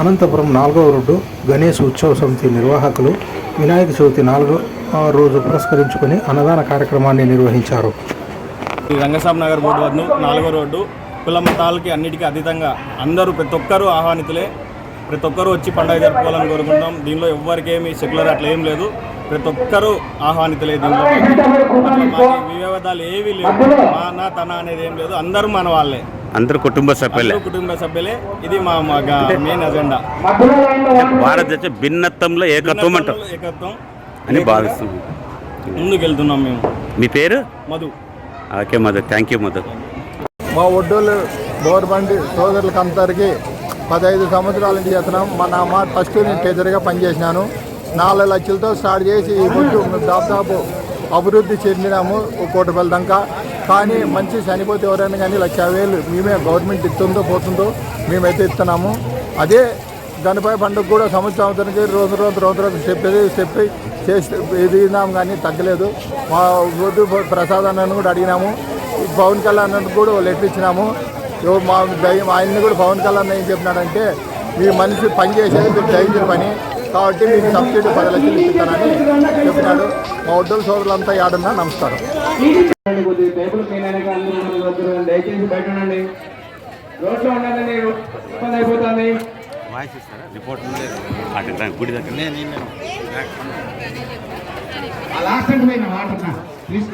అనంతపురం నాలుగవ రోడ్డు గణేష్ ఉత్సవ సమితి నిర్వాహకులు వినాయక చవితి నాలుగో రోజు పురస్కరించుకొని అన్నదాన కార్యక్రమాన్ని నిర్వహించారు. రంగస్వామి నగర్ బోర్డు వద్ద నాలుగో రోడ్డు కుల మతాలకి అన్నిటికీ అతీతంగా అందరూ ప్రతి ఒక్కరూ ఆహ్వానితులే. ప్రతి ఒక్కరూ వచ్చి పండుగ జరుపుకోవాలని కోరుకుంటాం దీనిలో ఎవరికేమి సెక్యులర్ అట్లా ఏం లేదు. ప్రతి ఒక్కరూ ఆహ్వానితులే దీనిలో. అట్లా ఏవి లేవు. మా నా తన అనేది ఏం లేదు. అందరూ మన వాళ్ళే. అందరు కుటుంబ సభ్యులే. అందరూ కుటుంబ సభ్యులే. ఇది మా మా మెయిన్ అజెండా భారతదేశ భిన్నత్వంలో ఏకత్వం అంటారు ఏకత్వం. అని భావిస్తున్నాం. ముందుకు వెళ్తున్నాం మేము. మీ పేరు? Madhu. Okay Madhu. Thank you Madhu. మా ఒడ్డోళ్ళు బోర్బండి సోదరులకు అందరికీ పదహైదు సంవత్సరాల నుంచి చేస్తున్నాం. మన మా ఫస్ట్ నేను టీచర్గా పనిచేసినాను. నాలుగు లక్షలతో స్టార్ట్ చేసి ఈ ముందు దాదాపు అభివృద్ధి చెందినాము. ఒక కోటి రూపాయల దాకా. కానీ మంచి చనిపోతే ఎవరైనా కానీ లక్ష వేలు మేమే గవర్నమెంట్ ఇస్తుందో పోతుందో మేమైతే ఇస్తున్నాము. అదే గణపతి పండుగ కూడా సంవత్సరం సంవత్సరానికి రోజు రోజు రోజు రోజు స్టెప్ స్టెప్ చేసి ఎదిగినాం కానీ తగ్గలేదు. మా వద్దు ప్రసాద్ అన్నను కూడా అడిగినాము. పవన్ కళ్యాణ్ అన్నకు కూడా లెటర్ ఇచ్చినాము. మా దయ్యం ఆయన్ని కూడా పవన్ కళ్యాణ్ ఏం చెప్పినాడంటే మీ మనిషి పని చేసేది మీరు పని. కాబట్టి మీకు సబ్సిడీ పది లక్షలు ఇస్తానని చెప్పినాడు. మా ఒడ్డల సోదరులంతా యాడన్నా నమస్కారం. కొద్దిగా టేబుల్ క్లీన్ అయినాక అందరూ దయచేసి బయట ఉండండి రోడ్లో ఉండండి ఇబ్బంది అయిపోతుంది రిపోర్ట్ గుడి దగ్గర లాస్ట్ అంటే వాటర్ ప్లీజ్